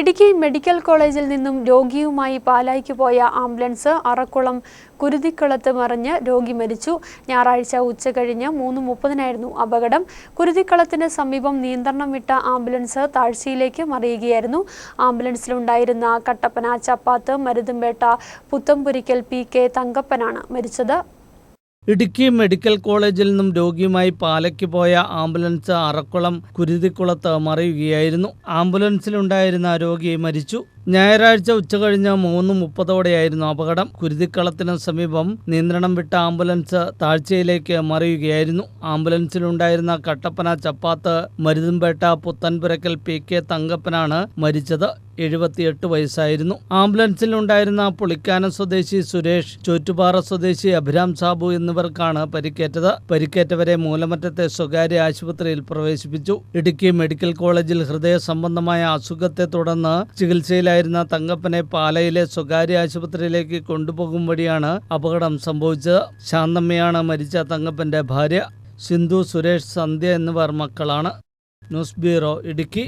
Idukki medical കോളേജിൽ നിന്നും രോഗിയുമായി പാലായ്ക്ക് പോയ ആംബുലൻസ് അറക്കുളം കുരുതിക്കുളത്ത് മറിഞ്ഞ് രോഗി മരിച്ചു. ഞായറാഴ്ച ഉച്ചകഴിഞ്ഞ് മൂന്ന് മുപ്പതിനായിരുന്നു അപകടം. കുരുതിക്കുളത്തിന് സമീപം നിയന്ത്രണം വിട്ട ആംബുലൻസ് താഴ്ചയിലേക്ക് മറിയുകയായിരുന്നു. ആംബുലൻസിലുണ്ടായിരുന്ന കട്ടപ്പന ചപ്പാത്ത് മരുതുംപേട്ട പുത്തംപുരിക്കൽ പി കെ തങ്കപ്പനാണ് മരിച്ചത്. ഇടുക്കി മെഡിക്കൽ കോളേജിൽ നിന്നും രോഗിയുമായി പാലയ്ക്ക് പോയ ആംബുലൻസ് അറക്കുളം കുരുതിക്കുളത്ത് മറിയുകയായിരുന്നു. ആംബുലൻസിലുണ്ടായിരുന്ന രോഗി മരിച്ചു. ഞായറാഴ്ച ഉച്ചകഴിഞ്ഞ് മൂന്ന് മുപ്പതോടെയായിരുന്നു അപകടം. കുരുതിക്കളത്തിന് സമീപം നിയന്ത്രണം വിട്ട ആംബുലൻസ് താഴ്ചയിലേക്ക് മറിയുകയായിരുന്നു. ആംബുലൻസിലുണ്ടായിരുന്ന കട്ടപ്പന ചപ്പാത്ത് മരുതുംപേട്ട പുത്തൻപുരക്കൽ പി കെ തങ്കപ്പനാണ് മരിച്ചത്. എഴുപത്തിയെട്ട് വയസ്സായിരുന്നു. ആംബുലൻസിലുണ്ടായിരുന്ന പുളിക്കാനം സ്വദേശി സുരേഷ് ചോറ്റുപാറ സ്വദേശി അഭിരാം സാബു എന്നിവർക്കാണ് പരിക്കേറ്റത്. പരിക്കേറ്റവരെ മൂലമറ്റത്തെ സ്വകാര്യ ആശുപത്രിയിൽ പ്രവേശിപ്പിച്ചു. ഇടുക്കി മെഡിക്കൽ കോളേജിൽ ഹൃദയ സംബന്ധമായ അസുഖത്തെ തുടർന്ന് ചികിത്സയിലായിരുന്ന തങ്കപ്പനെ പാലയിലെ സ്വകാര്യ ആശുപത്രിയിലേക്ക് കൊണ്ടുപോകും വഴിയാണ് അപകടം സംഭവിച്ചത്. ശാന്തമ്മയാണ് മരിച്ച തങ്കപ്പന്റെ ഭാര്യ സിന്ധു സുരേഷ് സന്ധ്യ എന്നിവർ മക്കളാണ്. News bureau Idukki.